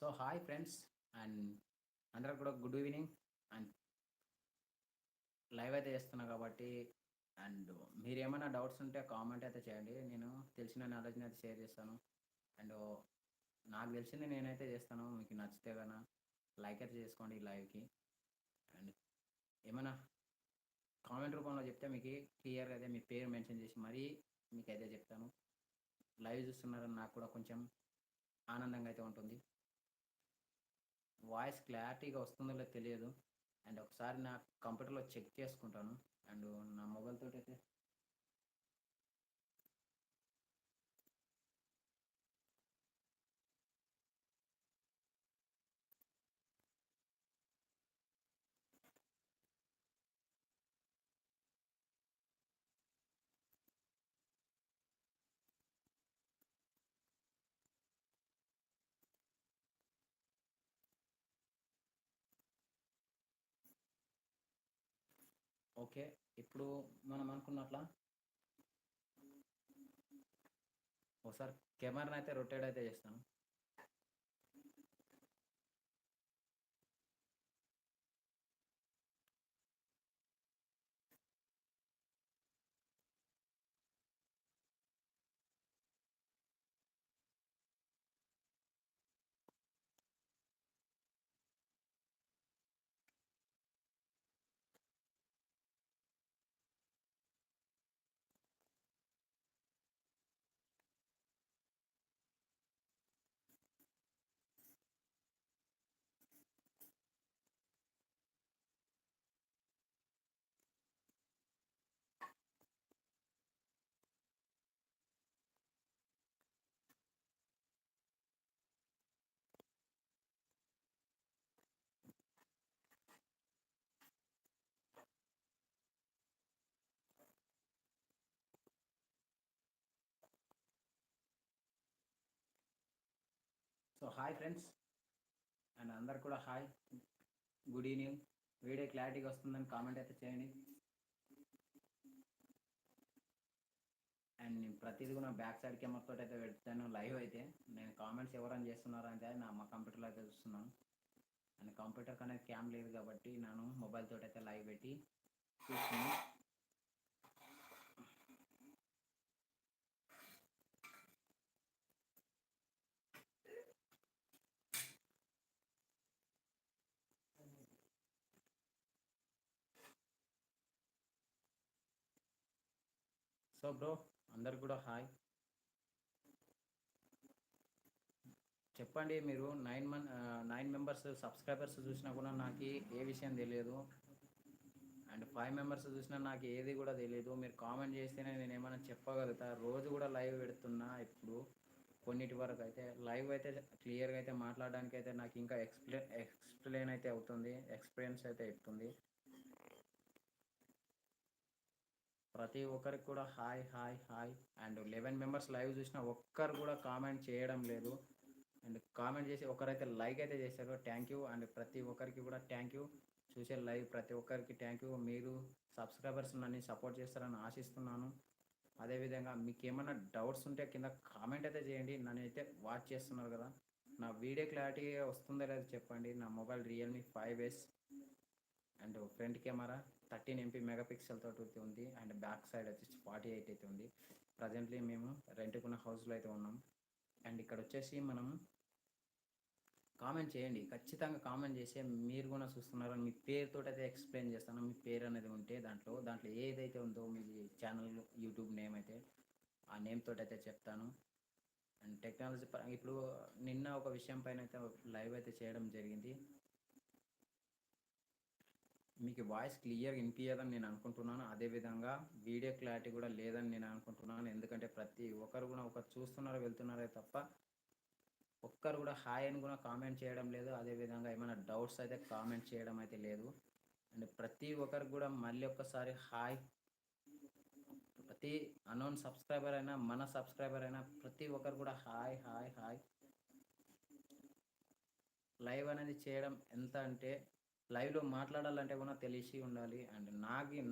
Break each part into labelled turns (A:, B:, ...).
A: So hi friends and అందరూ కూడా good evening and live అయితే చేస్తున్నా కాబట్టి అండ్ మీరు ఏమైనా డౌట్స్ ఉంటే కామెంట్ అయితే చేయండి. నేను తెలిసిన నాలెడ్జ్ని అయితే షేర్ చేస్తాను. అండ్ నాకు తెలిసింది నేనైతే చేస్తాను. మీకు నచ్చితే కన్నా లైక్ అయితే చేసుకోండి ఈ లైవ్కి అండ్ ఏమైనా కామెంట్ రూపంలో చెప్తే మీకు క్లియర్గా అయితే మీ పేరు మెన్షన్ చేసి మరీ మీకు అయితే చెప్తాను. లైవ్ చూస్తున్నారని నాకు కూడా కొంచెం ఆనందంగా అయితే ఉంటుంది. వాయిస్ క్లారిటీగా వస్తుందో లేదో తెలియదు. అండ్ ఒకసారి నా కంప్యూటర్లో చెక్ చేసుకుంటాను. అండ్ నా మొబైల్ తోటి అయితే ఓకే. ఇప్పుడు మనం అనుకున్నట్లా ఒకసారి కెమెరాని అయితే రొటేట్ అయితే చేస్తాను. సో హాయ్ ఫ్రెండ్స్ అండ్ అందరు కూడా హాయ్ గుడ్ ఈవినింగ్ వీడియో క్లారిటీగా వస్తుందని కామెంట్ అయితే చేయండి. అండ్ నేను ప్రతిదీ కూడా బ్యాక్ సైడ్ కెమెరా తోటి అయితే పెడతాను. లైవ్ అయితే. నేను కామెంట్స్ ఎవరైనా చేస్తున్నారా అంటే నా మా కంప్యూటర్లో అయితే చూస్తున్నాను. అండ్ కంప్యూటర్ కనేది క్యామ్ లేదు కాబట్టి నేను మొబైల్ తోటి అయితే లైవ్ పెట్టి చూస్తున్నాను. సో బ్రో అందరు కూడా హాయ్. చెప్పండి మీరు nine Mann nine members subscribers చూసినా కూడా నాకు ఏ విషయం తెలియదు. అండ్ ఫైవ్ మెంబర్స్ చూసినా నాకు ఏది కూడా తెలియదు. మీరు కామెంట్ చేస్తేనే నేను ఏమైనా చెప్పగలుగుతా. రోజు కూడా లైవ్ పెడుతున్నా ఇప్పుడు. కొన్నిటి వరకు అయితే లైవ్ అయితే క్లియర్గా అయితే మాట్లాడడానికి అయితే నాకు ఇంకా ఎక్స్ప్లెయిన్ ఎక్స్ప్లెయిన్ అయితే అవుతుంది. ఎక్స్పీరియన్స్ అయితే అవుతుంది ప్రతి ఒక్కరికి కూడా hi hi hi. And eleven members live చూసిన ఒక్కరు కూడా కామెంట్ చేయడం లేదు. అండ్ కామెంట్ చేసి ఒకరైతే లైక్ అయితే చేశారు. Thank you. అండ్ ప్రతి ఒక్కరికి కూడా థ్యాంక్ యూ. చూసే లైవ్ ప్రతి ఒక్కరికి థ్యాంక్ యూ. మీరు సబ్స్క్రైబర్స్ నన్ను సపోర్ట్ చేస్తారని ఆశిస్తున్నాను. అదేవిధంగా మీకు ఏమైనా డౌట్స్ ఉంటే కింద కామెంట్ అయితే చేయండి. నన్ను అయితే వాచ్ చేస్తున్నారు కదా. నా వీడియో క్లారిటీ వస్తుందో లేదో చెప్పండి. నా mobile Realme five S. And front camera. Thirteen MP megapixel తోటి అయితే ఉంది. అండ్ బ్యాక్ సైడ్ వచ్చేసి ఫార్టీ ఎయిట్ అయితే ఉంది. ప్రజెంట్లీ మేము రెంట్కున్న హౌస్లో అయితే ఉన్నాం. అండ్ ఇక్కడ వచ్చేసి మనం కామెంట్ చేయండి. ఖచ్చితంగా కామెంట్ చేసే మీరు కూడా చూస్తున్నారు. మీ పేరుతో అయితే ఎక్స్ప్లెయిన్ చేస్తాను. మీ పేరు అనేది ఉంటే దాంట్లో దాంట్లో ఏదైతే ఉందో మీ ఛానల్ యూట్యూబ్ నేమ్ అయితే ఆ నేమ్ తోటి అయితే చెప్తాను. అండ్ టెక్నాలజీ పరంగా ఇప్పుడు నిన్న ఒక విషయం పైన అయితే లైవ్ అయితే చేయడం జరిగింది. మీకు వాయిస్ క్లియర్ వినిపించదని నేను అనుకుంటున్నాను. అదేవిధంగా వీడియో క్లారిటీ కూడా లేదని నేను అనుకుంటున్నాను. ఎందుకంటే ప్రతి ఒక్కరు కూడా ఒకరు చూస్తున్నారో వెళ్తున్నారే తప్ప ఒక్కరు కూడా హాయ్ అని కూడా కామెంట్ చేయడం లేదు. అదేవిధంగా ఏమైనా డౌట్స్ అయితే కామెంట్ చేయడం అయితే లేదు. అండ్ ప్రతి ఒక్కరికి కూడా మళ్ళీ ఒక్కసారి హాయ్ ప్రతి అనౌన్ సబ్స్క్రైబర్ అయినా మన సబ్స్క్రైబర్ అయినా ప్రతి ఒక్కరు కూడా హాయ్ హాయ్ హాయ్ లైవ్ అనేది చేయడం ఎంత అంటే లైవ్లో మాట్లాడాలంటే కూడా తెలిసి ఉండాలి. అండ్ నాకు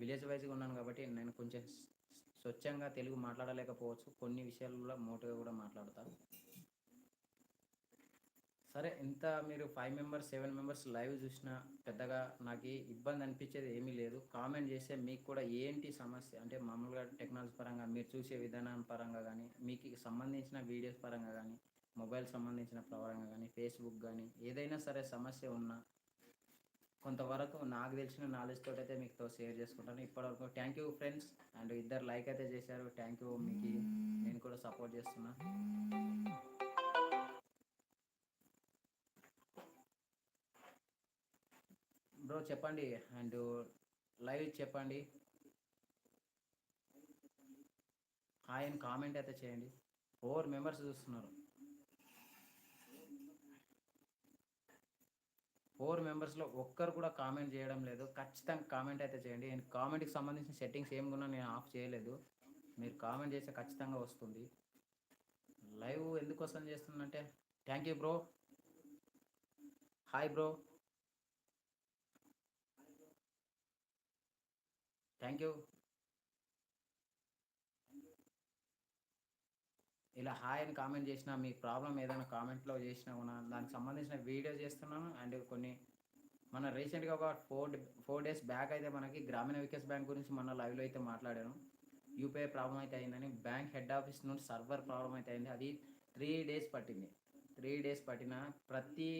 A: విలేజ్ వైజ్గా ఉన్నాను కాబట్టి నేను కొంచెం స్వచ్ఛంగా తెలుగు మాట్లాడలేకపోవచ్చు. కొన్ని విషయాల్లో మోటుగా కూడా మాట్లాడతాను సరే ఇంత మీరు five members seven members live చూసినా పెద్దగా నాకు ఇబ్బంది అనిపించేది ఏమీ లేదు. కామెంట్ చేస్తే మీకు కూడా ఏంటి సమస్య? అంటే మామూలుగా టెక్నాలజీ పరంగా మీరు చూసే విధానం పరంగా కానీ మీకు సంబంధించిన వీడియోస్ పరంగా కానీ మొబైల్ సంబంధించిన పరంగా కానీ ఫేస్బుక్ కానీ ఏదైనా సరే సమస్య ఉన్నా కొంతవరకు నాకు తెలిసిన నాలెడ్జ్ తోటి అయితే మీతో షేర్ చేసుకుంటాను. ఇప్పటివరకు థ్యాంక్ యూ ఫ్రెండ్స్ అండ్ ఇద్దరు లైక్ అయితే చేశారు. థ్యాంక్ యూ మీకు. నేను కూడా సపోర్ట్ చేస్తున్నా. బ్రో చెప్పండి అండ్ లైవ్ చెప్పండి. హాయ్ అని కామెంట్ అయితే చేయండి. ఫోర్ మెంబర్స్ చూస్తున్నారు ఫోర్ మెంబర్స్లో ఒక్కరు కూడా కామెంట్ చేయడం లేదు. ఖచ్చితంగా కామెంట్ అయితే చేయండి. నేను కామెంట్కి సంబంధించిన సెట్టింగ్స్ ఏమి కూడా నేను ఆఫ్ చేయలేదు. మీరు కామెంట్ చేస్తే ఖచ్చితంగా వస్తుంది. లైవ్ ఎందుకోసం చేస్తుందంటే thank you bro hi bro thank you ఇలా హాయ్ అని కామెంట్ చేసిన మీ ప్రాబ్లం ఏదైనా కామెంట్లో చేసినా కూడా దానికి సంబంధించిన వీడియో చేస్తున్నాను. అండ్ కొన్ని మన రీసెంట్గా ఒక ఫోర్ ఫోర్ డేస్ బ్యాక్ అయితే మనకి గ్రామీణ వికాస్ బ్యాంక్ గురించి మన లైవ్లో అయితే మాట్లాడాను. యూపీఐ ప్రాబ్లం అయితే అయిందని బ్యాంక్ హెడ్ ఆఫీస్ నుండి సర్వర్ ప్రాబ్లం అయితే అయింది. అది త్రీ డేస్ పట్టింది. త్రీ డేస్ పట్టిన ప్రతి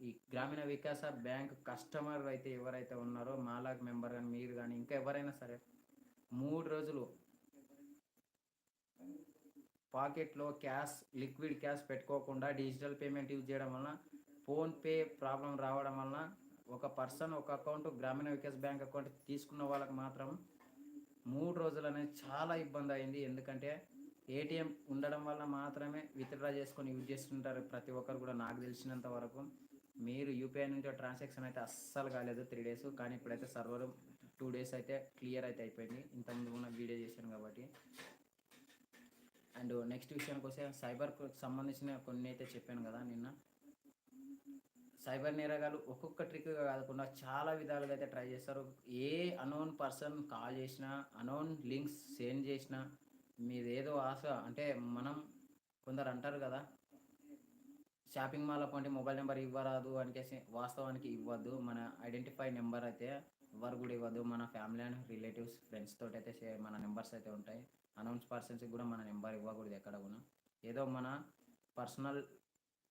A: ఈ గ్రామీణ వికాస బ్యాంక్ కస్టమర్ అయితే ఎవరైతే ఉన్నారో మాలాగ్ మెంబర్ కానీ మీరు కానీ ఇంకా ఎవరైనా సరే మూడు రోజులు పాకెట్లో క్యాష్ లిక్విడ్ క్యాష్ పెట్టుకోకుండా డిజిటల్ పేమెంట్ యూజ్ చేయడం వలన ఫోన్పే ప్రాబ్లం రావడం వలన ఒక పర్సన్ ఒక అకౌంట్ గ్రామీణ వికాస్ బ్యాంక్ అకౌంట్ తీసుకున్న వాళ్ళకి మాత్రం మూడు రోజులు అనేది చాలా ఇబ్బంది అయింది. ఎందుకంటే ఏటీఎం ఉండడం వల్ల మాత్రమే విత్డ్రా చేసుకొని యూజ్ చేస్తుంటారు ప్రతి ఒక్కరు కూడా నాకు తెలిసినంత వరకు. మీరు యూపీఐ నుంచి ట్రాన్సాక్షన్ అయితే అస్సలు కాలేదు త్రీ డేస్. కానీ ఇప్పుడైతే సర్వర్ టూ డేస్ అయితే క్లియర్ అయితే అయిపోయింది. ఇంతకుముందు ఉన్న వీడియో చేశాను కాబట్టి. అండ్ నెక్స్ట్ విషయానికి వస్తే సైబర్కు సంబంధించిన కొన్ని అయితే చెప్పాను కదా నిన్న. సైబర్ నేరగాలు ఒక్కొక్క ట్రిక్గా కాకుండా చాలా విధాలుగా అయితే ట్రై చేస్తారు. ఏ అనోన్ పర్సన్ కాల్ చేసినా అనోన్ లింక్స్ సెండ్ చేసినా మీదేదో ఆశ అంటే మనం కొందరు అంటారు కదా shopping mall account mobile number ఇవ్వరాదు అనికేసి వాస్తవానికి ఇవ్వద్దు. మన ఐడెంటిఫై నెంబర్ అయితే ఎవరు కూడా ఇవ్వద్దు. మన ఫ్యామిలీ అండ్ రిలేటివ్స్ ఫ్రెండ్స్ తోటి అయితే షేర్ మన నెంబర్స్ అయితే ఉంటాయి. అనౌన్స్ పర్సన్స్కి కూడా మన నెంబర్ ఇవ్వకూడదు ఎక్కడ కూడా. ఏదో మన పర్సనల్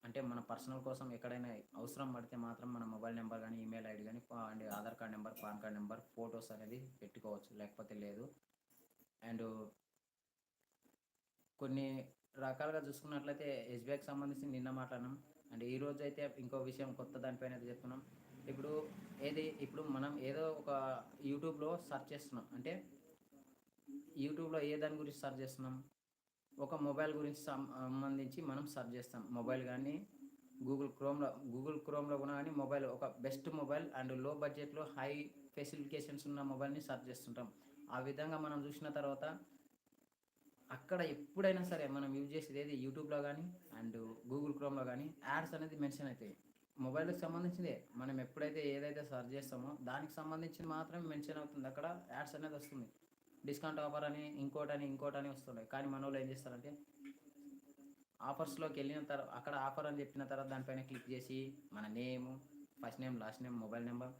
A: అంటే మన పర్సనల్ కోసం ఎక్కడైనా అవసరం పడితే మాత్రం మన మొబైల్ నెంబర్ కానీ ఈమెయిల్ ఐడి కానీ and Aadhaar card number PAN card number photos అనేది పెట్టుకోవచ్చు. లేకపోతే లేదు. అండ్ కొన్ని రకాలుగా చూసుకున్నట్లయితే ఎస్బీఐకి సంబంధించి నిన్న మాట్లాడినాం. అండ్ ఈ రోజు అయితే ఇంకో విషయం కొత్త దానిపైన అయితే చెప్తున్నాం. ఇప్పుడు ఏది ఇప్పుడు మనం ఏదో ఒక యూట్యూబ్లో సెర్చ్ చేస్తున్నాం. అంటే యూట్యూబ్లో ఏ దాని గురించి సెర్చ్ చేస్తున్నాం? ఒక మొబైల్ గురించి సంబంధించి మనం సర్చ్ చేస్తాం. మొబైల్ కానీ గూగుల్ క్రోమ్లో గూగుల్ క్రోమ్లో కూడా కానీ మొబైల్ ఒక బెస్ట్ మొబైల్ అండ్లో బడ్జెట్లో హై ఫెసిలికేషన్స్ ఉన్న మొబైల్ని సర్చ్ చేస్తుంటాం. ఆ విధంగా మనం చూసిన తర్వాత అక్కడ ఎప్పుడైనా సరే మనం యూజ్ చేసేది ఏది యూట్యూబ్లో కానీ అండ్ గూగుల్ క్రోమ్లో కానీ యాడ్స్ అనేది మెన్షన్ అవుతాయి మొబైల్కి సంబంధించిందే. మనం ఎప్పుడైతే ఏదైతే సర్చ్ చేస్తామో దానికి సంబంధించి మాత్రమే మెన్షన్ అవుతుంది. అక్కడ యాడ్స్ అనేది వస్తుంది. డిస్కౌంట్ ఆఫర్ అని ఇంకోటని ఇంకోటని వస్తున్నాయి కానీ మన వాళ్ళు ఏం చేస్తారంటే ఆఫర్స్లోకి వెళ్ళిన తర్వాత అక్కడ ఆఫర్ అని చెప్పిన తర్వాత దానిపైన క్లిక్ చేసి మన name first name last name mobile number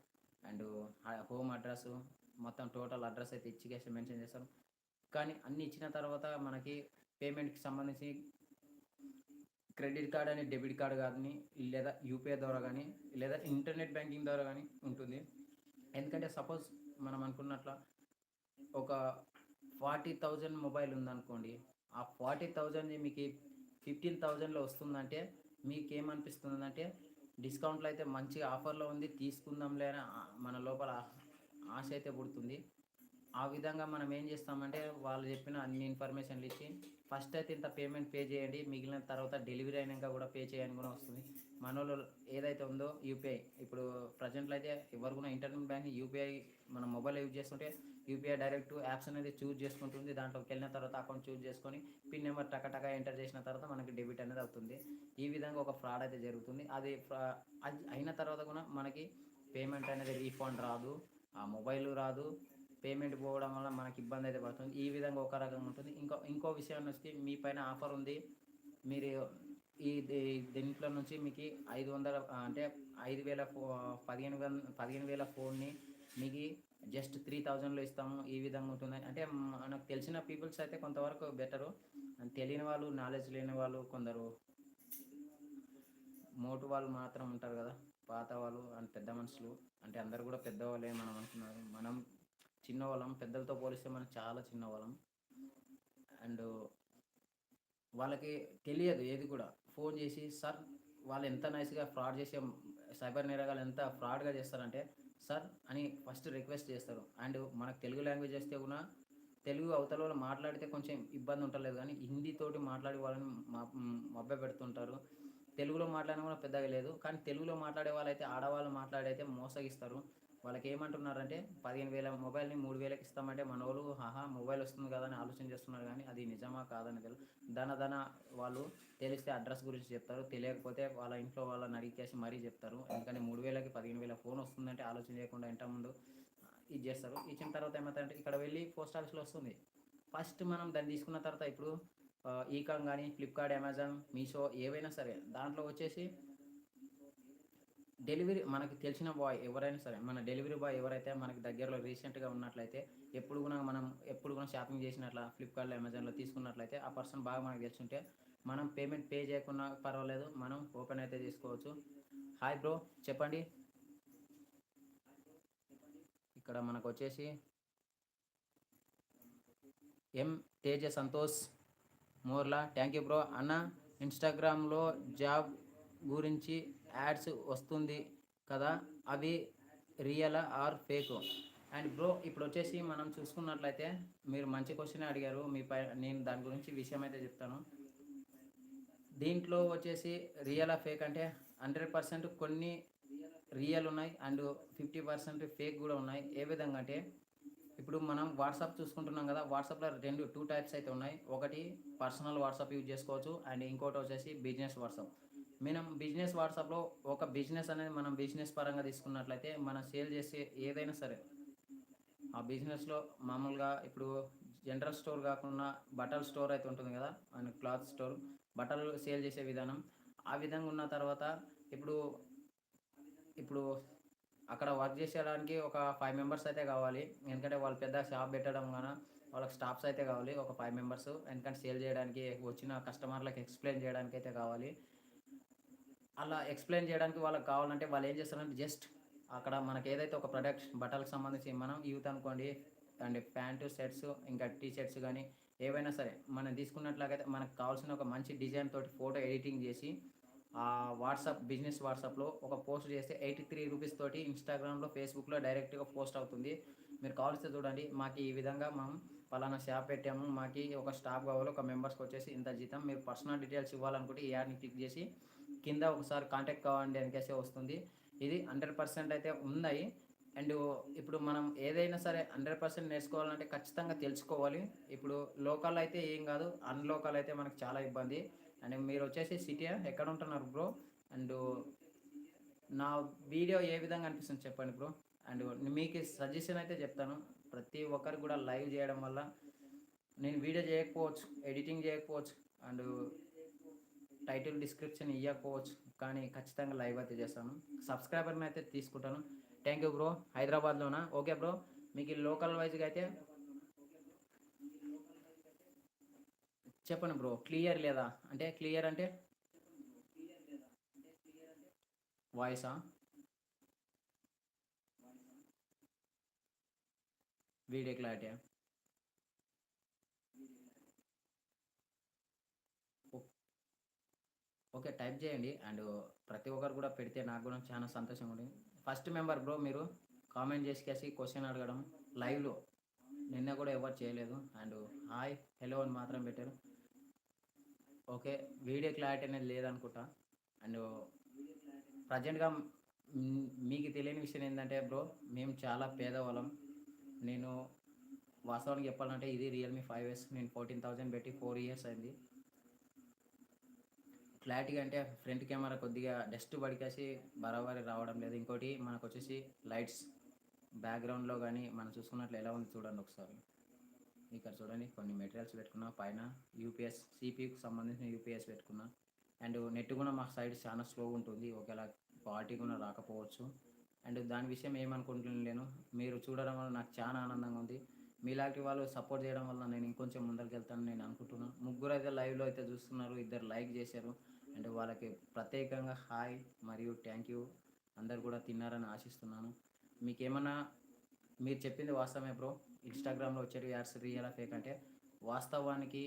A: and home address మొత్తం టోటల్ అడ్రస్ అయితే ఇచ్చి మెన్షన్ చేస్తారు. కానీ అన్ని ఇచ్చిన తర్వాత మనకి పేమెంట్కి సంబంధించి క్రెడిట్ కార్డ్ అని డెబిట్ కార్డ్ కానీ లేదా యూపీఐ ద్వారా కానీ లేదా ఇంటర్నెట్ బ్యాంకింగ్ ద్వారా కానీ ఉంటుంది. ఎందుకంటే సపోజ్ మనం అనుకున్నట్ల ఒక ఫార్టీ థౌజండ్ మొబైల్ ఉందనుకోండి ఆ ఫార్టీ థౌజండ్ మీకు ఫిఫ్టీన్ థౌజండ్లో వస్తుందంటే మీకు ఏమనిపిస్తుందంటే డిస్కౌంట్లో అయితే మంచి ఆఫర్లో ఉంది తీసుకుందాంలే అని మన లోపల ఆశ అయితే పుడుతుంది. ఆ విధంగా మనం ఏం చేస్తామంటే వాళ్ళు చెప్పిన అన్ని ఇన్ఫర్మేషన్లు ఇచ్చి ఫస్ట్ అయితే ఇంత పేమెంట్ పే చేయండి మిగిలిన తర్వాత డెలివరీ అయినాక కూడా పే చేయని కూడా వస్తుంది. మనలో ఏదైతే ఉందో యూపీఐ. ఇప్పుడు ప్రజెంట్లో అయితే ఎవరు కూడా ఇంటర్నెట్ బ్యాంక్ యూపీఐ మన మొబైల్ యూజ్ చేస్తుంటే యూపీఐ డైరెక్ట్ యాప్స్ అనేది చూజ్ చేసుకుంటుంది. దాంట్లోకి వెళ్ళిన తర్వాత అకౌంట్ చూజ్ చేసుకొని పిన్ నెంబర్ టకటక ఎంటర్ చేసిన తర్వాత మనకి డెబిట్ అనేది అవుతుంది. ఈ విధంగా ఒక ఫ్రాడ్ అయితే జరుగుతుంది. అది అది అయిన తర్వాత కూడా మనకి పేమెంట్ అనేది రీఫండ్ రాదు. ఆ మొబైల్ రాదు. పేమెంట్ పోవడం వల్ల మనకి ఇబ్బంది అయితే పడుతుంది. ఈ విధంగా ఒక రకంగా ఉంటుంది. ఇంకో ఇంకో విషయాన్ని వస్తే మీ పైన ఆఫర్ ఉంది. మీరు ఈ దీంట్లో నుంచి మీకు ఐదు వందల అంటే ఐదు వేల పదిహేను వేల పదిహేను వేల ఫోన్ని మీకు జస్ట్ త్రీ థౌజండ్లో ఇస్తాము. ఈ విధంగా ఉంటుంది. అంటే మనకు తెలిసిన పీపుల్స్ అయితే కొంతవరకు బెటరు. తెలియని వాళ్ళు నాలెడ్జ్ లేని వాళ్ళు కొందరు మోటు వాళ్ళు మాత్రం ఉంటారు కదా. పాత వాళ్ళు అండ్ పెద్ద మనుషులు. అంటే అందరు కూడా పెద్దవాళ్ళే మనం అనుకున్నారు. మనం చిన్నవాళ్ళం పెద్దలతో పోలిస్తే మనం చాలా చిన్నవాళ్ళం అండ్ వాళ్ళకి తెలియదు ఏది కూడా. ఫోన్ చేసి సార్ వాళ్ళు ఎంత నైస్గా ఫ్రాడ్ చేసే సైబర్ నేరగాలు ఎంత ఫ్రాడ్గా చేస్తారంటే సార్ అని ఫస్ట్ రిక్వెస్ట్ చేస్తారు. అండ్ మనకు తెలుగు లాంగ్వేజ్ వస్తే కూడా తెలుగు అవతల వాళ్ళు మాట్లాడితే కొంచెం ఇబ్బంది ఉంటలేదు. కానీ హిందీతోటి మాట్లాడే వాళ్ళని మభ్య పెడుతుంటారు. తెలుగులో మాట్లాడినా కూడా పెద్దగా లేదు. కానీ తెలుగులో మాట్లాడే వాళ్ళైతే ఆడవాళ్ళు మాట్లాడైతే మోసగిస్తారు. వాళ్ళకి ఏమంటున్నారంటే పదిహేను వేల మొబైల్ని మూడు వేలకి ఇస్తామంటే మన వాళ్ళు ఆహా మొబైల్ వస్తుంది కదా అని ఆలోచన చేస్తున్నారు కానీ అది నిజమా కాదని తెలు ధన దన వాళ్ళు తెలిస్తే అడ్రస్ గురించి చెప్తారు. తెలియకపోతే వాళ్ళ ఇంట్లో వాళ్ళని అడిగేసి మరీ చెప్తారు. ఎందుకంటే మూడు వేలకి పదిహేను వేల ఫోన్ వస్తుందంటే ఆలోచన చేయకుండా ఇంట ముందు ఇది చేస్తారు. ఇచ్చిన తర్వాత ఏమవుతారంటే ఇక్కడ వెళ్ళి పోస్ట్ ఆఫీస్లో వస్తుంది. ఫస్ట్ మనం దాన్ని తీసుకున్న తర్వాత ఇప్పుడు ఈకామ్ కానీ ఫ్లిప్కార్ట్ అమెజాన్ మీషో ఏవైనా సరే దాంట్లో వచ్చేసి డెలివరీ మనకి తెలిసిన బాయ్ ఎవరైనా సరే మన డెలివరీ బాయ్ ఎవరైతే మనకి దగ్గరలో రీసెంట్గా ఉన్నట్లయితే ఎప్పుడు కూడా మనం ఎప్పుడు కూడా షాపింగ్ చేసినట్ల ఫ్లిప్కార్ట్లో అమెజాన్లో తీసుకున్నట్లయితే ఆ పర్సన్ బాగా మనకు తెలుసుంటే మనం పేమెంట్ పే చేయకుండా పర్వాలేదు మనం ఓపెన్ అయితే తీసుకోవచ్చు హాయ్ బ్రో చెప్పండి. ఇక్కడ మనకు వచ్చేసి M Teja Santosh Morla. Thank you bro. అన్న ఇన్స్టాగ్రామ్లో జాబ్ గురించి యాడ్స్ వస్తుంది కదా అవి real or fake? And bro ఇప్పుడు వచ్చేసి మనం చూసుకున్నట్లయితే మీరు మంచి క్వశ్చన్ అడిగారు. మీ పై నేను దాని గురించి విషయం అయితే చెప్తాను. దీంట్లో వచ్చేసి రియల్ ఆ ఫేక్ అంటే హండ్రెడ్ పర్సెంట్ కొన్ని రియల్ ఉన్నాయి అండ్ ఫిఫ్టీ పర్సెంట్ ఫేక్ కూడా ఉన్నాయి. ఏ విధంగా అంటే ఇప్పుడు మనం వాట్సాప్ చూసుకుంటున్నాం కదా వాట్సాప్లో రెండు టూ టైప్స్ అయితే ఉన్నాయి. ఒకటి పర్సనల్ వాట్సాప్ యూజ్ చేసుకోవచ్చు అండ్ ఇంకోటి వచ్చేసి బిజినెస్ వాట్సాప్. మనం బిజినెస్ వాట్సాప్లో ఒక బిజినెస్ అనేది మనం బిజినెస్ పరంగా తీసుకున్నట్లయితే మనం సేల్ చేసే ఏదైనా సరే ఆ బిజినెస్లో మామూలుగా ఇప్పుడు జనరల్ స్టోర్ కాకుండా బట్టల స్టోర్ అయితే ఉంటుంది కదా అండ్ క్లాత్ స్టోర్ బట్టలు సేల్ చేసే విధానం. ఆ విధంగా ఉన్న తర్వాత ఇప్పుడు ఇప్పుడు అక్కడ వర్క్ చేసేయడానికి ఒక ఫైవ్ మెంబర్స్ అయితే కావాలి. ఎందుకంటే వాళ్ళు పెద్ద షాప్ పెట్టడం కానీ వాళ్ళకి స్టాఫ్స్ అయితే కావాలి ఒక ఫైవ్ మెంబర్స్ ఎందుకంటే సేల్ చేయడానికి వచ్చిన కస్టమర్లకు ఎక్స్ప్లెయిన్ చేయడానికి అయితే కావాలి. అలా ఎక్స్ప్లెయిన్ చేయడానికి వాళ్ళకి కావాలంటే వాళ్ళు ఏం చేస్తారంటే జస్ట్ అక్కడ మనకి ఏదైతే ఒక ప్రొడక్ట్ బట్టలకు సంబంధించి మనం యూత్ అనుకోండి అండ్ ప్యాంటు షర్ట్స్ ఇంకా టీ షర్ట్స్ కానీ ఏవైనా సరే మనం తీసుకున్నట్లయితే మనకు కావాల్సిన ఒక మంచి డిజైన్ తోటి ఫోటో ఎడిటింగ్ చేసి ఆ వాట్సాప్ బిజినెస్ వాట్సాప్లో ఒక పోస్ట్ చేస్తే ఎయిటీ త్రీ రూపీస్ తోటి ఇన్స్టాగ్రామ్లో ఫేస్బుక్లో డైరెక్ట్గా పోస్ట్ అవుతుంది. మీరు కావాల్సి చూడండి మాకు ఈ విధంగా మనం పలానా షాప్ పెట్టాము మాకు ఒక స్టాఫ్ కావాలి ఒక మెంబర్స్కి వచ్చేసి ఇంత జీతం మీరు పర్సనల్ డీటెయిల్స్ ఇవ్వాలనుకుంటే ఈ యాడ్ని క్లిక్ చేసి కింద ఒకసారి కాంటాక్ట్ కావండి అనికేసి వస్తుంది. ఇది హండ్రెడ్ పర్సెంట్ అయితే ఉన్నాయి అండ్ ఇప్పుడు మనం ఏదైనా సరే హండ్రెడ్ పర్సెంట్ నేర్చుకోవాలంటే ఖచ్చితంగా తెలుసుకోవాలి. ఇప్పుడు లోకల్ అయితే ఏం కాదు అన్లోకల్ అయితే మనకు చాలా ఇబ్బంది. అండ్ మీరు వచ్చేసి సిటీ ఎక్కడ ఉంటున్నారు బ్రో అండ్ నా వీడియో ఏ విధంగా అనిపిస్తుంది చెప్పండి బ్రో అండ్ మీకు సజెషన్ అయితే చెప్తాను. ప్రతి ఒక్కరికి కూడా లైవ్ చేయడం వల్ల నేను వీడియో చేయకపోవచ్చు ఎడిటింగ్ చేయకపోవచ్చు. అండ్ టైటిల్ డిస్క్రిప్షన్ ఇవ్వకపోవచ్చు కానీ ఖచ్చితంగా లైవ్ అయితే చేస్తాను. సబ్స్క్రైబర్ని అయితే తీసుకుంటాను. Thank you bro. హైదరాబాద్లోనా? Okay bro. మీకు లోకల్ వైజ్గా అయితే చెప్పండి బ్రో. క్లియర్ లేదా? అంటే క్లియర్ అంటే వాయిసా? వీడియో క్లారిటీ ఓకే టైప్ చేయండి. అండ్ ప్రతి ఒక్కరు కూడా పెడితే నాకు కూడా చాలా సంతోషంగా ఉంది ఫస్ట్ మెంబర్ బ్రో మీరు కామెంట్ చేసి క్వశ్చన్ అడగడం లైవ్లో. నిన్న కూడా ఎవరు చేయలేదు. అండ్ హాయ్ హలో అని మాత్రం పెట్టారు. ఓకే వీడియో క్లారిటీ అనేది లేదనుకుంటా. అండ్ ప్రజెంట్గా మీకు తెలియని విషయం ఏంటంటే బ్రో మేము చాలా పేదవాళ్ళం. నేను వాస్తవానికి చెప్పాలంటే ఇది రియల్మీ ఫైవ్ ఎస్ నేను ఫోర్టీన్ థౌజండ్ పెట్టి ఫోర్ ఇయర్స్ అయింది. క్లారిటీగా అంటే ఫ్రంట్ కెమెరా కొద్దిగా డస్ట్ పడికేసి బరాబరి రావడం లేదు. ఇంకోటి మనకు వచ్చేసి లైట్స్ బ్యాక్గ్రౌండ్లో కానీ మనం చూసుకున్నట్లు ఎలా ఉంది చూడండి ఒకసారి. ఇక్కడ చూడండి కొన్ని మెటీరియల్స్ పెట్టుకున్నా పైన యూపీఎస్ సిపికి సంబంధించిన యూపీఎస్ పెట్టుకున్నా. అండ్ నెట్ కూడా మా సైడ్ చాలా స్లో ఉంటుంది. ఒకవేళ క్వాలిటీ కూడా రాకపోవచ్చు. అండ్ దాని విషయం ఏమనుకుంటున్నాను మీరు చూడడం వల్ల నాకు చాలా ఆనందంగా ఉంది. మీలాంటి వాళ్ళు సపోర్ట్ చేయడం వల్ల నేను ఇంకొంచెం ముందరికి వెళ్తాను నేను అనుకుంటున్నాను ముగ్గురు అయితే లైవ్లో అయితే చూస్తున్నారు. ఇద్దరు లైక్ చేశారు. అండ్ వాళ్ళకి ప్రత్యేకంగా హాయ్ మరియు థ్యాంక్ యూ అందరు కూడా తిన్నారని ఆశిస్తున్నాను. మీకేమన్నా మీరు చెప్పింది వాస్తవమే బ్రో. ఇన్స్టాగ్రామ్లో వచ్చే యాడ్స్ రియల్ ఫేక్ అంటే వాస్తవానికి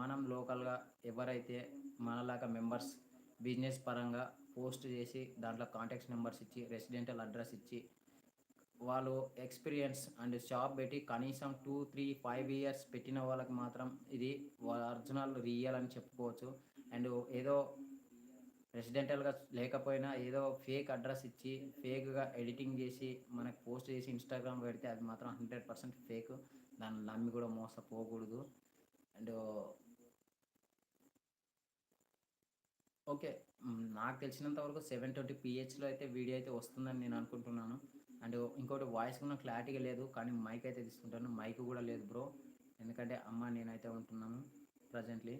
A: మనం లోకల్గా ఎవరైతే మనలాగా మెంబర్స్ బిజినెస్ పరంగా పోస్ట్ చేసి దాంట్లో కాంటాక్ట్స్ నెంబర్స్ ఇచ్చి రెసిడెంటల్ అడ్రస్ ఇచ్చి వాళ్ళు ఎక్స్పీరియన్స్ అండ్ షాప్ పెట్టి కనీసం టూ త్రీ ఫైవ్ ఇయర్స్ పెట్టిన వాళ్ళకి మాత్రం ఇది ఒరిజినల్ రియల్ అని చెప్పుకోవచ్చు. అండ్ ఏదో రెసిడెంటల్గా లేకపోయినా ఏదో ఫేక్ అడ్రస్ ఇచ్చి ఫేక్గా ఎడిటింగ్ చేసి మనకు పోస్ట్ చేసి ఇన్స్టాగ్రామ్ పెడితే అది మాత్రం హండ్రెడ్ పర్సెంట్ ఫేక్ దాన్ని నమ్మి కూడా మోసపోకూడదు. అండ్ ఓకే నాకు తెలిసినంత వరకు సెవెన్ ట్వంటీ పిహెచ్లో అయితే వీడియో అయితే వస్తుందని నేను అనుకుంటున్నాను. అండ్ ఇంకోటి వాయిస్ కూడా క్లారిటీగా లేదు కానీ మైక్ అయితే తీసుకుంటాను. మైక్ కూడా లేదు బ్రో ఎందుకంటే అమ్మ నేనైతే ఉంటున్నాను ప్రజెంట్లీ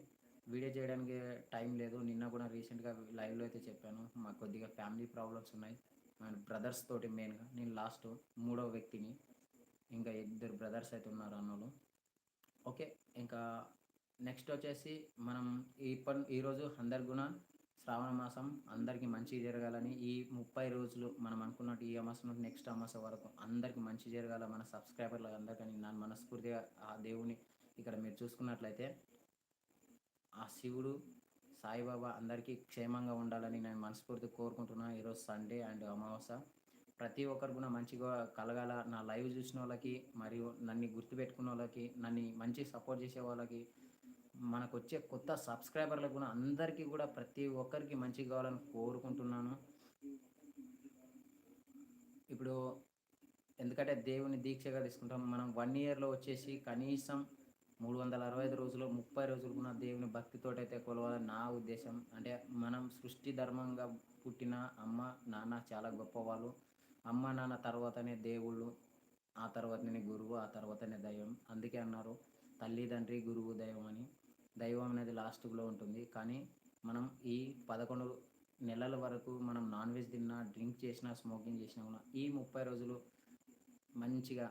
A: వీడియో చేయడానికి టైం లేదు. నిన్న కూడా రీసెంట్గా లైవ్లో అయితే చెప్పాను. మాకు కొద్దిగా ఫ్యామిలీ ప్రాబ్లమ్స్ ఉన్నాయి. అండ్ బ్రదర్స్ తోటి మెయిన్గా నేను లాస్ట్ మూడో వ్యక్తిని ఇంకా ఇద్దరు బ్రదర్స్ అయితే ఉన్నారు అన్నోళ్ళు. ఓకే ఇంకా నెక్స్ట్ వచ్చేసి మనం ఇప్పటి ఈరోజు అందరు కూడా శ్రావణ మాసం అందరికీ మంచి జరగాలని ఈ ముప్పై రోజులు మనం అనుకున్నట్టు ఈ అమాసం నుండి నెక్స్ట్ అమాసం వరకు అందరికీ మంచి జరగాల మన సబ్స్క్రైబర్లు అందరికీ నా మనస్ఫూర్తిగా ఆ దేవుని ఇక్కడ మీరు చూసుకున్నట్లయితే ఆ శివుడు సాయిబాబా అందరికీ క్షేమంగా ఉండాలని నేను మనస్ఫూర్తి కోరుకుంటున్నాను ఈరోజు సండే అండ్ అమావాస్య ప్రతి ఒక్కరు కూడా మంచిగా కలగాల. నా లైవ్ చూసిన వాళ్ళకి మరియు నన్ను గుర్తుపెట్టుకున్న వాళ్ళకి నన్ను మంచి సపోర్ట్ చేసే వాళ్ళకి మనకు వచ్చే కొత్త సబ్స్క్రైబర్లకు కూడా అందరికీ కూడా ప్రతి ఒక్కరికి మంచి కావాలని కోరుకుంటున్నాను. ఇప్పుడు ఎందుకంటే దేవుని దీక్షగా తీసుకుంటాం. మనం వన్ ఇయర్లో వచ్చేసి కనీసం మూడు వందల అరవై ఐదు రోజులు ముప్పై రోజులు కూడా దేవుని భక్తితోటైతే కొలవాలని నా ఉద్దేశం. అంటే మనం సృష్టి ధర్మంగా పుట్టిన అమ్మ నాన్న చాలా గొప్పవాళ్ళు. అమ్మ నాన్న తర్వాతనే దేవుళ్ళు. ఆ తర్వాతనే గురువు ఆ తర్వాతనే దైవం. అందుకే అన్నారు తల్లిదండ్రి గురువు దైవం అని. దైవం అనేది లాస్ట్లో ఉంటుంది. కానీ మనం ఈ పదకొండు నెలల వరకు మనం నాన్ వెజ్ తిన్నా డ్రింక్ చేసినా స్మోకింగ్ చేసినా కూడా ఈ ముప్పై రోజులు మంచిగా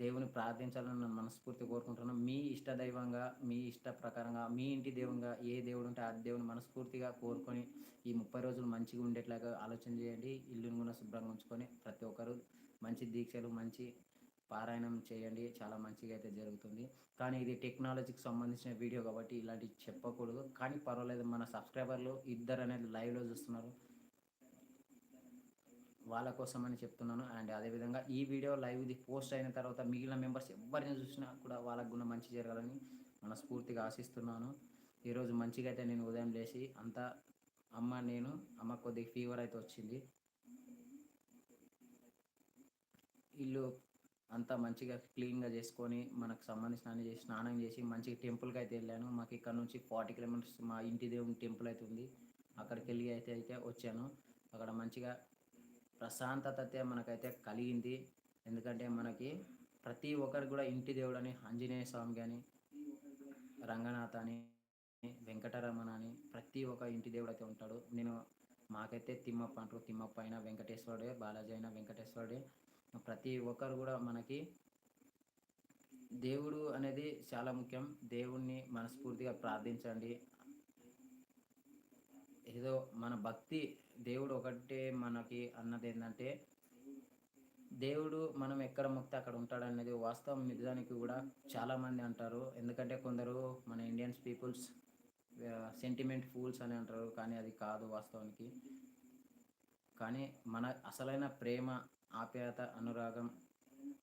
A: దేవుని ప్రార్థించాలని నేను మనస్ఫూర్తి కోరుకుంటున్నాను. మీ ఇష్ట దైవంగా మీ ఇష్ట ప్రకారంగా మీ ఇంటి దేవునిగా ఏ దేవుడు ఉంటే ఆ దేవుని మనస్ఫూర్తిగా కోరుకొని ఈ ముప్పై రోజులు మంచిగా ఉండేట్లాగా ఆలోచన చేయండి. ఇల్లును కూడా శుభ్రంగా ఉంచుకొని ప్రతి ఒక్కరు మంచి దీక్షలు మంచి పారాయణం చేయండి. చాలా మంచిగా అయితే జరుగుతుంది. కానీ ఇది టెక్నాలజీకి సంబంధించిన వీడియో కాబట్టి ఇలాంటివి చెప్పకూడదు. కానీ పర్వాలేదు మన సబ్స్క్రైబర్లు ఇద్దరు అనేది లైవ్లో చూస్తున్నారు. వాళ్ళ కోసం అని చెప్తున్నాను. అండ్ అదేవిధంగా ఈ వీడియో లైవ్ది పోస్ట్ అయిన తర్వాత మిగిలిన మెంబర్స్ ఎవరిని చూసినా కూడా వాళ్ళకు కూడా మంచి జరగాలని మనస్ఫూర్తిగా ఆశిస్తున్నాను. ఈరోజు మంచిగా అయితే నేను ఉదయం లేచి అంతా అమ్మ నేను అమ్మ కొద్దిగా ఫీవర్ అయితే వచ్చింది. ఇల్లు అంతా మంచిగా క్లీన్గా చేసుకొని మనకు సంబంధించిన అన్ని చేసి స్నానం చేసి మంచిగా టెంపుల్కి అయితే వెళ్ళాను. మాకు ఇక్కడ నుంచి ఫార్టీ కిలోమీటర్స్ మా ఇంటి దేవుని టెంపుల్ అయితే ఉంది. అక్కడికి వెళ్ళి అయితే అయితే వచ్చాను. అక్కడ మంచిగా ప్రశాంతత అయితే మనకైతే కలిగింది. ఎందుకంటే మనకి ప్రతి ఒక్కరికి కూడా ఇంటి దేవుడు అని ఆంజనేయ స్వామి కానీ రంగనాథ అని వెంకటరమణ అని ప్రతి ఒక్క ఇంటి దేవుడు అయితే ఉంటాడు. నేను మాకైతే తిమ్మప్ప అంటారు తిమ్మప్ప అయినా వెంకటేశ్వరుడే బాలాజీ అయినా వెంకటేశ్వరుడే. ప్రతి ఒక్కరు కూడా మనకి దేవుడు అనేది చాలా ముఖ్యం. దేవుణ్ణి మనస్ఫూర్తిగా ప్రార్థించండి. ఏదో మన భక్తి దేవుడు ఒకటే మనకి అన్నది ఏంటంటే దేవుడు మనం ఎక్కడ ముక్తి అక్కడ ఉంటాడు అనేది వాస్తవం. నిజానికి కూడా చాలామంది అంటారు. ఎందుకంటే కొందరు మన ఇండియన్స్ పీపుల్స్ సెంటిమెంట్ ఫూల్స్ అని అంటారు. కానీ అది కాదు వాస్తవానికి. కానీ మన అసలైన ప్రేమ ఆప్యాయత అనురాగం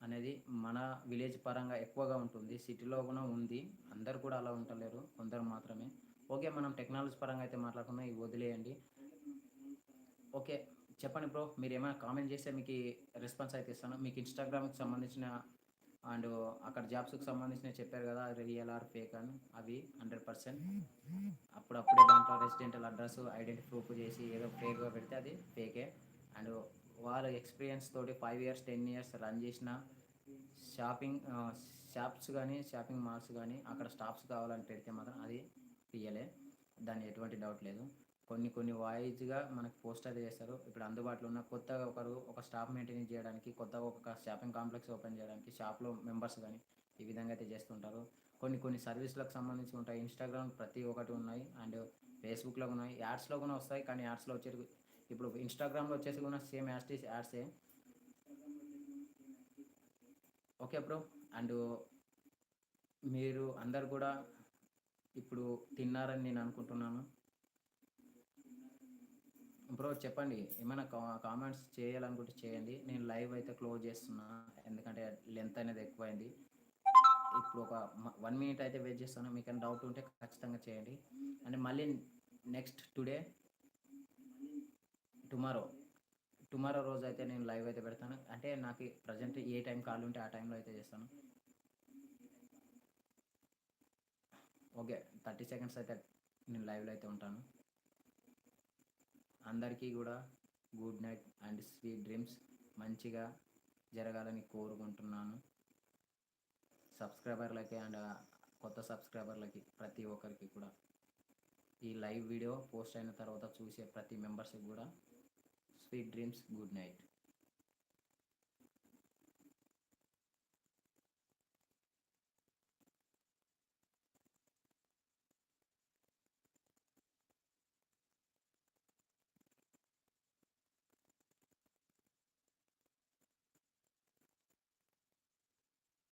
A: అనేది మన విలేజ్ పరంగా ఎక్కువగా ఉంటుంది. సిటీలో కూడా ఉంది. అందరు కూడా అలా ఉండలేరు. కొందరు మాత్రమే. ఓకే మనం టెక్నాలజీ పరంగా అయితే మాట్లాడుకున్నాం ఇవి వదిలేయండి. ఓకే చెప్పండి బ్రో మీరు ఏమైనా కామెంట్ చేస్తే మీకు రెస్పాన్స్ అయితే ఇస్తాను. మీకు ఇన్స్టాగ్రామ్కి సంబంధించిన అండ్ అక్కడ జాబ్స్కి సంబంధించిన చెప్పారు కదా రియల్ ఆర్ ఫేక్ అని అవి హండ్రెడ్ పర్సెంట్. అప్పుడప్పుడే దాంట్లో రెసిడెంటల్ అడ్రస్ ఐడెంటి ప్రూఫ్ చేసి ఏదో ఫేక్గా పెడితే అది ఫేకే. అండ్ వాళ్ళ ఎక్స్పీరియన్స్ తోటి five years ten years run చేసిన షాపింగ్ షాప్స్ కానీ షాపింగ్ మాల్స్ కానీ అక్కడ స్టాఫ్స్ కావాలని పెడితే మాత్రం అది రియలే దాని ఎటువంటి డౌట్ లేదు. కొన్ని కొన్ని వాయిస్గా మనకు పోస్ట్ అయితే చేస్తారు. ఇప్పుడు అందుబాటులో ఉన్న కొత్తగా ఒకరు ఒక స్టాఫ్ మెయింటైన్ చేయడానికి కొత్తగా ఒక షాపింగ్ కాంప్లెక్స్ ఓపెన్ చేయడానికి షాప్లో మెంబర్స్ కానీ ఈ విధంగా అయితే చేస్తుంటారు. కొన్ని కొన్ని సర్వీస్లకు సంబంధించి ఉంటాయి. ఇన్స్టాగ్రామ్ ప్రతి ఒక్కటి ఉన్నాయి. అండ్ ఫేస్బుక్లో ఉన్నాయి. యాడ్స్లో కూడా వస్తాయి. కానీ యాడ్స్లో వచ్చే ఇప్పుడు ఇన్స్టాగ్రామ్లో వచ్చేసి కూడా సేమ్ యాడ్స్ యాడ్సే ఓకే బ్రో అండ్ మీరు అందరు కూడా ఇప్పుడు తిన్నారని నేను అనుకుంటున్నాను. బ్రో చెప్పండి ఏమైనా కామెంట్స్ చేయాలనుకుంటే చేయండి. నేను లైవ్ అయితే క్లోజ్ చేస్తున్నా ఎందుకంటే లెంత్ అనేది ఎక్కువైంది. ఇప్పుడు ఒక వన్ మినిట్ అయితే వెయిట్ చేస్తాను. మీకు ఏమైనా డౌట్ ఉంటే ఖచ్చితంగా చేయండి. అంటే మళ్ళీ నెక్స్ట్ టుడే టుమారో టుమారో రోజు అయితే నేను లైవ్ అయితే పెడతాను. అంటే నాకు ప్రజెంట్ ఏ టైం కాల్ ఉంటే ఆ టైంలో అయితే చేస్తాను. ఓకే థర్టీ సెకండ్స్ అయితే నేను లైవ్లో అయితే ఉంటాను. అందరికీ కూడా good night and sweet dreams మంచిగా జరగాలని కోరుకుంటున్నాను. సబ్స్క్రైబర్లకి అండ్ కొత్త సబ్స్క్రైబర్లకి ప్రతి ఒక్కరికి కూడా. ఈ లైవ్ వీడియో పోస్ట్ అయిన తర్వాత చూసే ప్రతి మెంబర్స్కి కూడా స్వీట్ డ్రీమ్స్ గుడ్ నైట్.